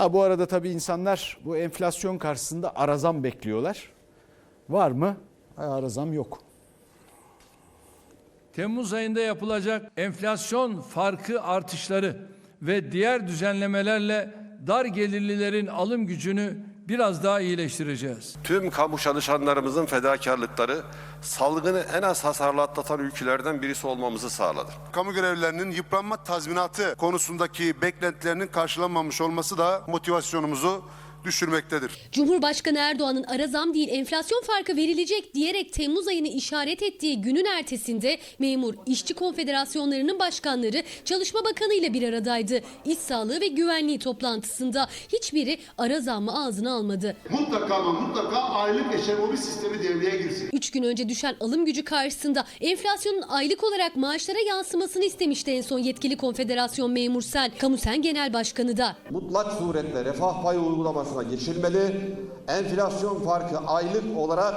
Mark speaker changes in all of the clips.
Speaker 1: Ha bu arada tabii insanlar bu enflasyon karşısında arazam bekliyorlar. Var mı? Ha, arazam yok.
Speaker 2: Temmuz ayında yapılacak enflasyon farkı artışları ve diğer düzenlemelerle dar gelirlilerin alım gücünü biraz daha iyileştireceğiz.
Speaker 3: Tüm kamu çalışanlarımızın fedakarlıkları salgını en az hasarlı atlatan ülkelerden birisi olmamızı sağladı.
Speaker 4: Kamu görevlilerinin yıpranma tazminatı konusundaki beklentilerinin karşılanmamış olması da motivasyonumuzu düşürmektedir.
Speaker 5: Cumhurbaşkanı Erdoğan'ın ara zam değil enflasyon farkı verilecek diyerek Temmuz ayını işaret ettiği günün ertesinde memur işçi konfederasyonlarının başkanları Çalışma Bakanı ile bir aradaydı. İş sağlığı ve güvenliği toplantısında hiçbiri ara zammı ağzına almadı.
Speaker 6: Mutlaka ama mutlaka aylık eşemobi sistemi devreye girsin.
Speaker 5: 3 gün önce düşen alım gücü karşısında enflasyonun aylık olarak maaşlara yansımasını istemişti en son yetkili konfederasyon memur Sen. Kamusen Genel Başkanı da.
Speaker 7: mutlak suretle refah payı uygulamasına geçilmeli. Enflasyon farkı aylık olarak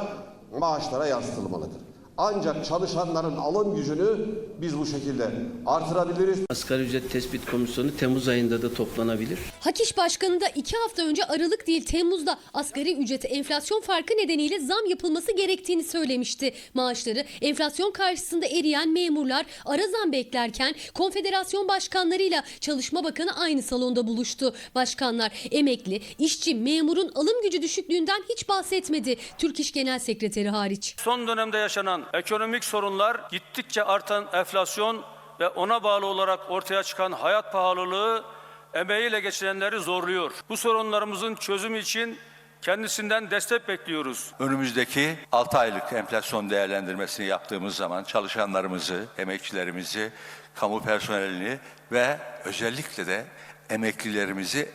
Speaker 7: maaşlara yansıtılmalıdır. Ancak çalışanların alım gücünü biz bu şekilde artırabiliriz.
Speaker 8: Asgari ücret tespit komisyonu Temmuz ayında da toplanabilir.
Speaker 5: Hak İş Başkanı da 2 hafta önce Aralık değil Temmuz'da asgari ücrete enflasyon farkı nedeniyle zam yapılması gerektiğini söylemişti. Maaşları enflasyon karşısında eriyen memurlar ara zam beklerken konfederasyon başkanlarıyla Çalışma Bakanı aynı salonda buluştu. Başkanlar emekli, işçi, memurun alım gücü düşüklüğünden hiç bahsetmedi. Türk İş Genel Sekreteri hariç.
Speaker 9: Son dönemde yaşanan ekonomik sorunlar, gittikçe artan enflasyon ve ona bağlı olarak ortaya çıkan hayat pahalılığı emeğiyle geçirenleri zorluyor. Bu sorunlarımızın çözümü için kendisinden destek bekliyoruz.
Speaker 10: Önümüzdeki 6 aylık enflasyon değerlendirmesini yaptığımız zaman çalışanlarımızı, emekçilerimizi, kamu personelini ve özellikle de emeklilerimizi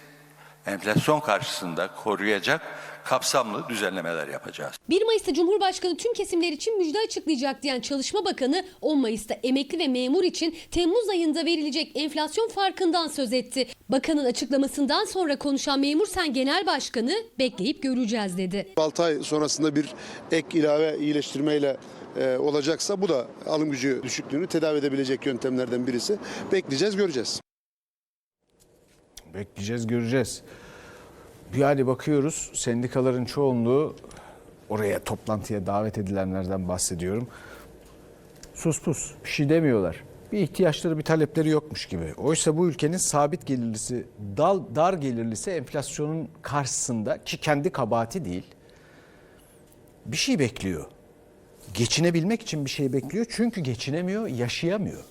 Speaker 10: enflasyon karşısında koruyacak kapsamlı düzenlemeler yapacağız.
Speaker 5: 1 Mayıs'ta Cumhurbaşkanı tüm kesimler için müjde açıklayacak diyen Çalışma Bakanı 10 Mayıs'ta emekli ve memur için Temmuz ayında verilecek enflasyon farkından söz etti. Bakanın açıklamasından sonra konuşan Memur Sen Genel Başkanı bekleyip göreceğiz dedi.
Speaker 4: 6 ay sonrasında bir ek ilave iyileştirmeyle e, olacaksa bu da alım gücü düşüklüğünü tedavi edebilecek yöntemlerden birisi. Bekleyeceğiz, göreceğiz.
Speaker 1: Bekleyeceğiz, göreceğiz. Yani bakıyoruz sendikaların çoğunluğu oraya toplantıya davet edilenlerden bahsediyorum. Sus pus bir şey demiyorlar. Bir ihtiyaçları bir talepleri yokmuş gibi. Oysa bu ülkenin sabit gelirlisi, dal, dar gelirlisi enflasyonun karşısında ki kendi kabahati değil. Bir şey bekliyor. Geçinebilmek için bir şey bekliyor. Çünkü geçinemiyor, yaşayamıyor.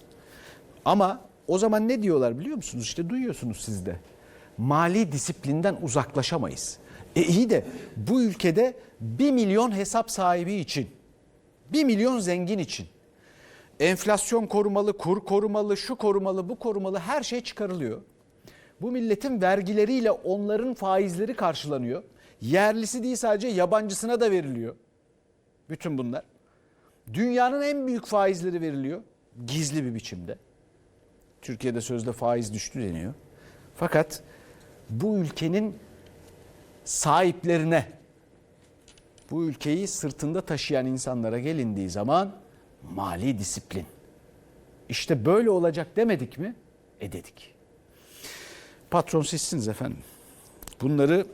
Speaker 1: Ama o zaman ne diyorlar biliyor musunuz? İşte duyuyorsunuz siz de. Mali disiplinden uzaklaşamayız. E iyi de bu ülkede bir milyon hesap sahibi için, bir milyon zengin için enflasyon korumalı, kur korumalı, şu korumalı, bu korumalı her şey çıkarılıyor. Bu milletin vergileriyle onların faizleri karşılanıyor. Yerlisi değil sadece yabancısına da veriliyor. Bütün bunlar. Dünyanın en büyük faizleri veriliyor gizli bir biçimde. Türkiye'de sözde faiz düştü deniyor. Fakat bu ülkenin sahiplerine, bu ülkeyi sırtında taşıyan insanlara gelindiği zaman mali disiplin. İşte böyle olacak demedik mi? E dedik. Patron sizsiniz efendim. Bunları